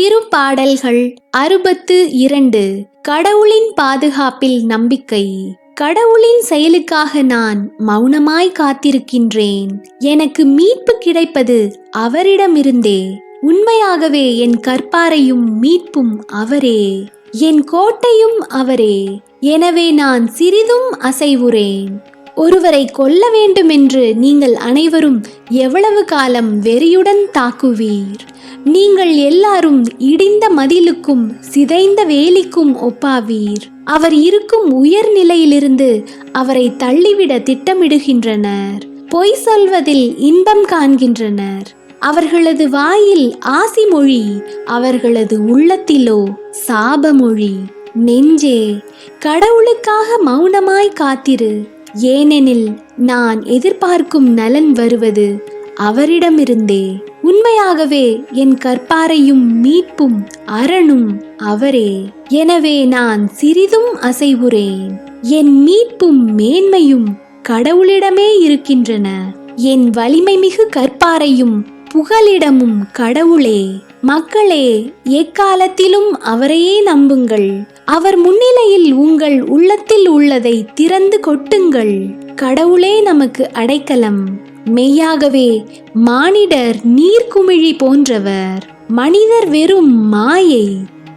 திருப்பாடல்கள் அறுபத்து இரண்டு. கடவுளின் பாதுகாப்பில் நம்பிக்கை. கடவுளின் செயலுக்காக நான் மௌனமாய் காத்திருக்கின்றேன். எனக்கு மீட்பு கிடைப்பது அவரிடமிருந்தே. உண்மையாகவே என் கற்பாரையும் மீட்பும் அவரே. என் கோட்டையும் அவரே. எனவே நான் சிறிதும் அசைவுறேன். ஒருவரை கொல்ல வேண்டுமென்று நீங்கள் அனைவரும் எவ்வளவு காலம் வெறியுடன் தாக்குவீர்? நீங்கள் எல்லாரும் இடிந்த மதிலுக்கும் சிதைந்த வேலிக்கும் ஒப்பாவீர். அவர் இருக்கும் உயர்நிலையிலிருந்து அவரை தள்ளிவிட திட்டமிடுகின்றனர். பொய் சொல்வதில் இன்பம் காண்கின்றனர். அவர்களது வாயில் ஆசி மொழி அவர்களது உள்ளத்திலோ சாபமொழி நெஞ்சே கடவுளுக்காக மௌனமாய் காத்திரு. ஏனெனில் நான் எதிர்பார்க்கும் நலன் வருவது அவரிடமிருந்தே. உண்மையாகவே என் கற்பாரையும் மீட்பும் அரணும் அவரே. எனவே நான் சிறிதும் அசைவுறேன். என் மீட்பும் மேன்மையும் கடவுளிடமே இருக்கின்றன. என் வலிமை மிகு கற்பாரையும் புகலிடமும் கடவுளே. மக்களே எக்காலத்திலும் அவரையே நம்புங்கள். அவர் முன்னிலையில் உங்கள் உள்ளத்தில் உள்ளதை திறந்து கொட்டுங்கள். கடவுளே நமக்கு அடைக்கலம். மெய்யாகவே மானிடர் நீர்க்குமிழி போன்றவர். மனிதர் வெறும் மாயை.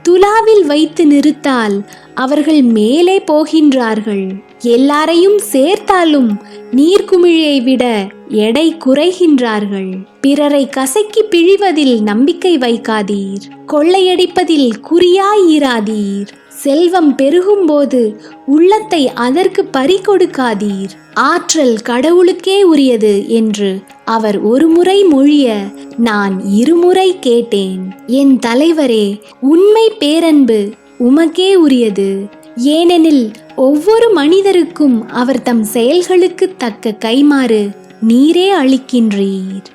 துலாவில் வைத்து நிறுத்தால் அவர்கள் மேலே போகின்றார்கள். எல்லாரையும் சேர்த்தாலும் நீர்க்குமிழியை விட எடை குறைகின்றார்கள். பிறரை கசக்கி பிழிவதில் நம்பிக்கை வைக்காதீர். கொள்ளையடிப்பதில் குறியாயிராதீர் செல்வம் பெருகும்போது உள்ளத்தை அதற்கு பறிகொடுக்காதீர். ஆற்றல் கடவுளுக்கே உரியது என்று அவர் ஒருமுறை மொழிய நான் இருமுறை கேட்டேன். என் தலைவரே உண்மை பேரன்பு உமக்கே உரியது. ஏனெனில் ஒவ்வொரு மனிதருக்கும் அவர் தம் செயல்களுக்கு தக்க கைமாறு நீரே அளிக்கின்றீர்.